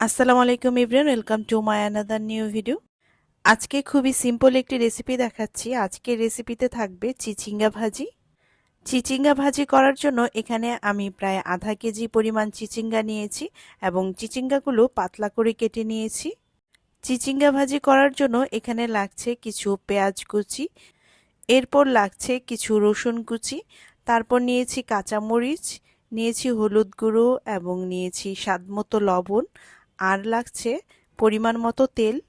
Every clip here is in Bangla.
আসসালামু আলাইকুম Ibran welcome to my another new video. আজকে খুবই সিম্পল একটি রেসিপি দেখাচ্ছি। আজকের রেসিপিতে থাকবে চিচিঙ্গা ভাজি। চিচিঙ্গা ভাজি করার জন্য এখানে আমি প্রায় আধা কেজি পরিমাণ চিচিঙ্গা নিয়েছি এবং চিচিঙ্গাগুলো পাতলা করে কেটে নিয়েছি। চিচিঙ্গা ভাজি করার জন্য এখানে লাগছে কিছু পেঁয়াজ কুচি, এরপর লাগছে কিছু রসুন কুচি, তারপর নিয়েছি কাঁচামরিচ, নিয়েছি হলুদ গুঁড়ো এবং নিয়েছি স্বাদমতো লবণ আর লাগছে পরিমাণ মতো তেল।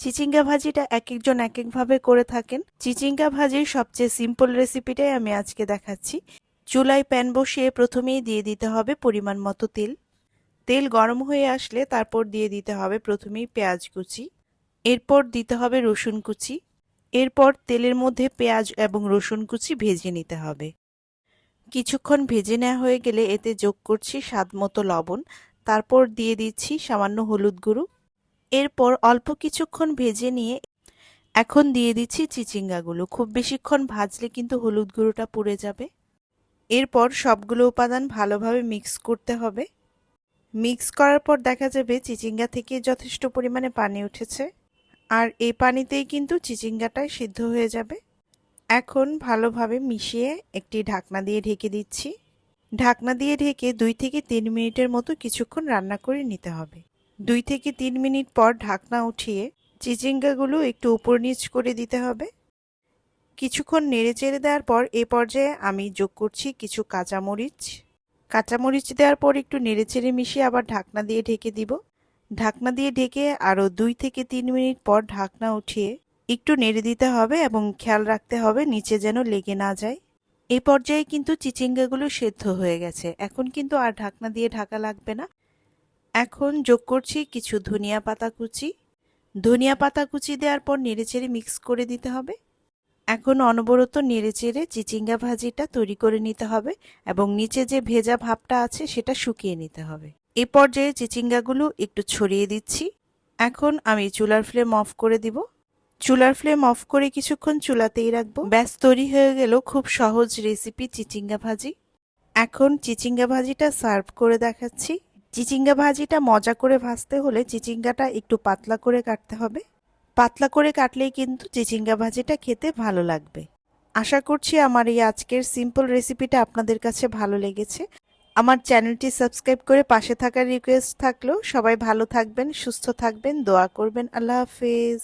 চিচিঙ্গা ভাজিটা এক একজন এক একভাবে করে থাকেন। চিচিঙ্গা ভাজির সবচেয়ে সিম্পল রেসিপিটাই আমি আজকে দেখাচ্ছি। চুলায় প্যান বসিয়ে প্রথমেই দিয়ে দিতে হবে পরিমাণ মতো তেল। তেল গরম হয়ে আসলে তারপর দিয়ে দিতে হবে প্রথমেই পেঁয়াজ কুচি। এরপর দিতে হবে রসুন কুচি। এরপর তেলের মধ্যে পেঁয়াজ এবং রসুন কুচি ভেজে নিতে হবে। কিছুক্ষণ ভেজে নেওয়া হয়ে গেলে এতে যোগ করছি স্বাদ মতো লবণ। তারপর দিয়ে দিচ্ছি সামান্য হলুদ গুঁড়ো। এরপর অল্প কিছুক্ষণ ভেজে নিয়ে এখন দিয়ে দিচ্ছি চিচিঙ্গাগুলো। খুব বেশিক্ষণ ভাজলে কিন্তু হলুদ গুঁড়োটা পুড়ে যাবে। এরপর সবগুলো উপাদান ভালোভাবে মিক্স করতে হবে। মিক্স করার পর দেখা যাবে চিচিঙ্গা থেকে যথেষ্ট পরিমাণে পানি উঠেছে। আর এই পানিতেই কিন্তু চিচিঙ্গাটাই সিদ্ধ হয়ে যাবে। এখন ভালোভাবে মিশিয়ে একটি ঢাকনা দিয়ে ঢেকে দিচ্ছি। ঢাকনা দিয়ে ঢেকে দুই থেকে তিন মিনিটের মতো কিছুক্ষণ রান্না করে নিতে হবে। দুই থেকে তিন মিনিট পর ঢাকনা উঠিয়ে চিচিঙ্গাগুলো একটু উপর নিচ করে দিতে হবে। কিছুক্ষণ নেড়ে চেড়ে দেওয়ার পর এ পর্যায়ে আমি যোগ করছি কিছু কাঁচামরিচ। কাঁচামরিচ দেওয়ার পর একটু নেড়ে চেড়ে মিশিয়ে আবার ঢাকনা দিয়ে ঢেকে দিব। ঢাকনা দিয়ে ঢেকে আরও দুই থেকে তিন মিনিট পর ঢাকনা উঠিয়ে একটু নেড়ে দিতে হবে এবং খেয়াল রাখতে হবে নিচে যেন লেগে না যায়। এই পর্যায়ে কিন্তু চিচিঙ্গাগুলো সেদ্ধ হয়ে গেছে। এখন কিন্তু আর ঢাকনা দিয়ে ঢাকা লাগবে না। এখন যোগ করছি কিছু ধনিয়া পাতা কুচি। ধনিয়া পাতা কুচি দেওয়ার পর নেড়েচেড়ে মিক্স করে দিতে হবে। এখন অনবরত নেড়েচেড়ে চিচিঙ্গা ভাজিটা তৈরি করে নিতে হবে এবং নিচে যে ভেজা ভাবটা আছে সেটা শুকিয়ে নিতে হবে। এ পর্যায়ে চিচিঙ্গাগুলো একটু ছড়িয়ে দিচ্ছি। এখন আমি চুলার ফ্লেম অফ করে দিব। চুলার ফ্লেম অফ করে কিছুক্ষণ চুলাতেই রাখব। ব্যাস, তৈরি হয়ে গেল খুব সহজ রেসিপি চিচিঙ্গা ভাজি। এখন চিচিঙ্গা ভাজিটা সার্ভ করে দেখাচ্ছি। চিচিঙ্গা ভাজিটা মজা করে ভাজতে হলে চিচিঙ্গাটা একটু পাতলা করে কাটতে হবে। পাতলা করে কাটলেই কিন্তু চিচিঙ্গা ভাজিটা খেতে ভালো লাগবে। আশা করছি আমার এই আজকের সিম্পল রেসিপিটা আপনাদের কাছে ভালো লেগেছে। আমার চ্যানেলটি সাবস্ক্রাইব করে পাশে থাকার রিকোয়েস্ট থাকলেও সবাই ভালো থাকবেন, সুস্থ থাকবেন, দোয়া করবেন। আল্লাহ হাফেজ।